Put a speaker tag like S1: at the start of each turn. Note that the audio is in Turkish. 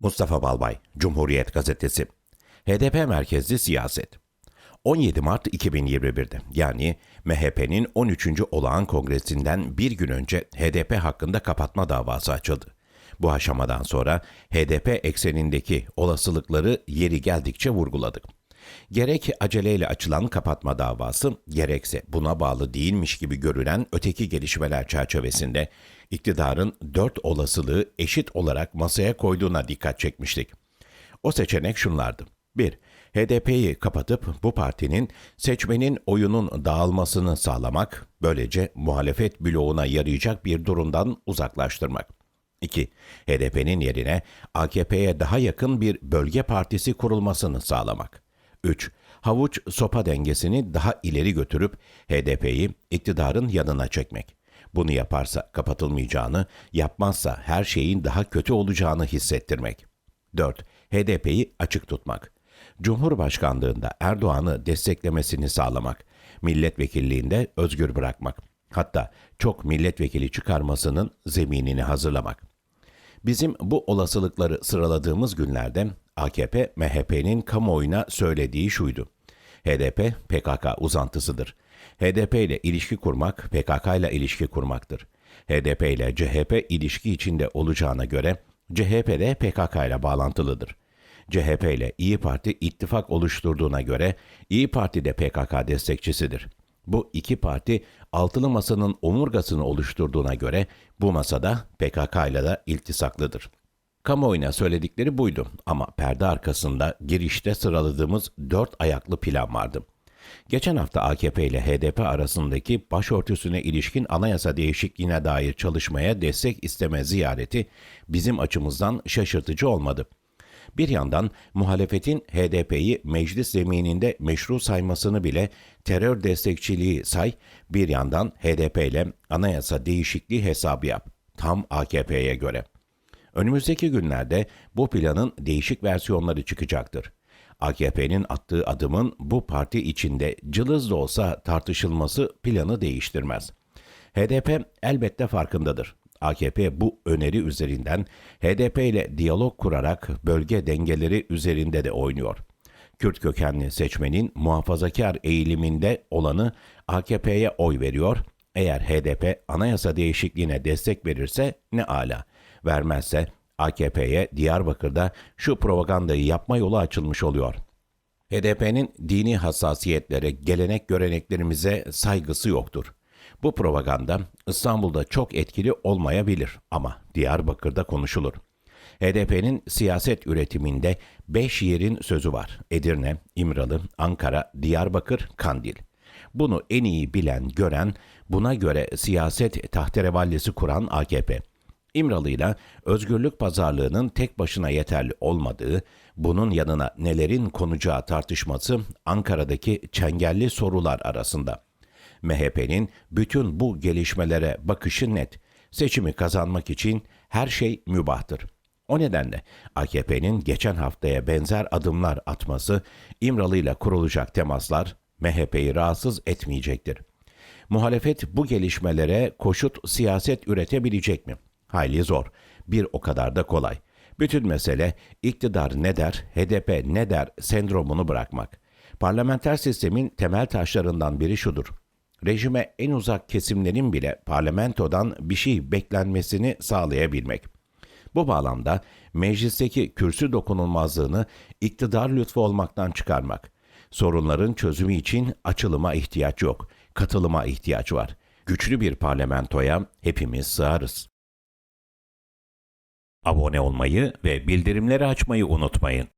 S1: Mustafa Balbay, Cumhuriyet Gazetesi. HDP merkezli siyaset. 17 Mart 2021'de yani MHP'nin 13. olağan kongresinden bir gün önce HDP hakkında kapatma davası açıldı. Bu aşamadan sonra HDP eksenindeki olasılıkları yeri geldikçe vurguladık. Gerek aceleyle açılan kapatma davası, gerekse buna bağlı değilmiş gibi görünen öteki gelişmeler çerçevesinde iktidarın dört olasılığı eşit olarak masaya koyduğuna dikkat çekmiştik. O seçenek şunlardı. 1. HDP'yi kapatıp bu partinin seçmenin oyunun dağılmasını sağlamak, böylece muhalefet bloğuna yarayacak bir durumdan uzaklaştırmak. 2. HDP'nin yerine AKP'ye daha yakın bir bölge partisi kurulmasını sağlamak. 3. Havuç sopa dengesini daha ileri götürüp HDP'yi iktidarın yanına çekmek. Bunu yaparsa kapatılmayacağını, yapmazsa her şeyin daha kötü olacağını hissettirmek. 4. HDP'yi açık tutmak. Cumhurbaşkanlığında Erdoğan'ı desteklemesini sağlamak. Milletvekilliğinde özgür bırakmak. Hatta çok milletvekili çıkarmasının zeminini hazırlamak. Bizim bu olasılıkları sıraladığımız günlerde AKP, MHP'nin kamuoyuna söylediği şuydu. HDP, PKK uzantısıdır. HDP ile ilişki kurmak, PKK ile ilişki kurmaktır. HDP ile CHP ilişki içinde olacağına göre CHP de PKK ile bağlantılıdır. CHP ile İyi Parti ittifak oluşturduğuna göre İyi Parti de PKK destekçisidir. Bu iki parti altılı masanın omurgasını oluşturduğuna göre bu masada PKK ile de iltisaklıdır. Kamuoyuna söyledikleri buydu ama perde arkasında girişte sıraladığımız dört ayaklı plan vardı. Geçen hafta AKP ile HDP arasındaki başörtüsüne ilişkin anayasa değişikliğine dair çalışmaya destek isteme ziyareti bizim açımızdan şaşırtıcı olmadı. Bir yandan muhalefetin HDP'yi meclis zemininde meşru saymasını bile terör destekçiliği say, bir yandan HDP ile anayasa değişikliği hesabı yap. Tam AKP'ye göre. Önümüzdeki günlerde bu planın değişik versiyonları çıkacaktır. AKP'nin attığı adımın bu parti içinde cılız da olsa tartışılması planı değiştirmez. HDP elbette farkındadır. AKP bu öneri üzerinden HDP ile diyalog kurarak bölge dengeleri üzerinde de oynuyor. Kürt kökenli seçmenin muhafazakar eğiliminde olanı AKP'ye oy veriyor. Eğer HDP anayasa değişikliğine destek verirse ne ala. Vermezse AKP'ye Diyarbakır'da şu propagandayı yapma yolu açılmış oluyor. HDP'nin dini hassasiyetlere, gelenek göreneklerimize saygısı yoktur. Bu propaganda İstanbul'da çok etkili olmayabilir ama Diyarbakır'da konuşulur. HDP'nin siyaset üretiminde 5 yerin sözü var. Edirne, İmralı, Ankara, Diyarbakır, Kandil. Bunu en iyi bilen, gören, buna göre siyaset tahterevallesi kuran AKP. İmralı'yla özgürlük pazarlığının tek başına yeterli olmadığı, bunun yanına nelerin konacağı tartışması Ankara'daki çengelli sorular arasında. MHP'nin bütün bu gelişmelere bakışı net. Seçimi kazanmak için her şey mübahtır. O nedenle AKP'nin geçen haftaya benzer adımlar atması, İmralı ile kurulacak temaslar MHP'yi rahatsız etmeyecektir. Muhalefet bu gelişmelere koşut siyaset üretebilecek mi? Hayli zor. Bir o kadar da kolay. Bütün mesele iktidar ne der, HDP ne der sendromunu bırakmak. Parlamenter sistemin temel taşlarından biri şudur. Rejime en uzak kesimlerin bile parlamentodan bir şey beklenmesini sağlayabilmek. Bu bağlamda meclisteki kürsü dokunulmazlığını iktidar lütfu olmaktan çıkarmak. Sorunların çözümü için açılıma ihtiyaç yok, katılıma ihtiyaç var. Güçlü bir parlamentoya hepimiz sığarız. Abone olmayı ve bildirimleri açmayı unutmayın.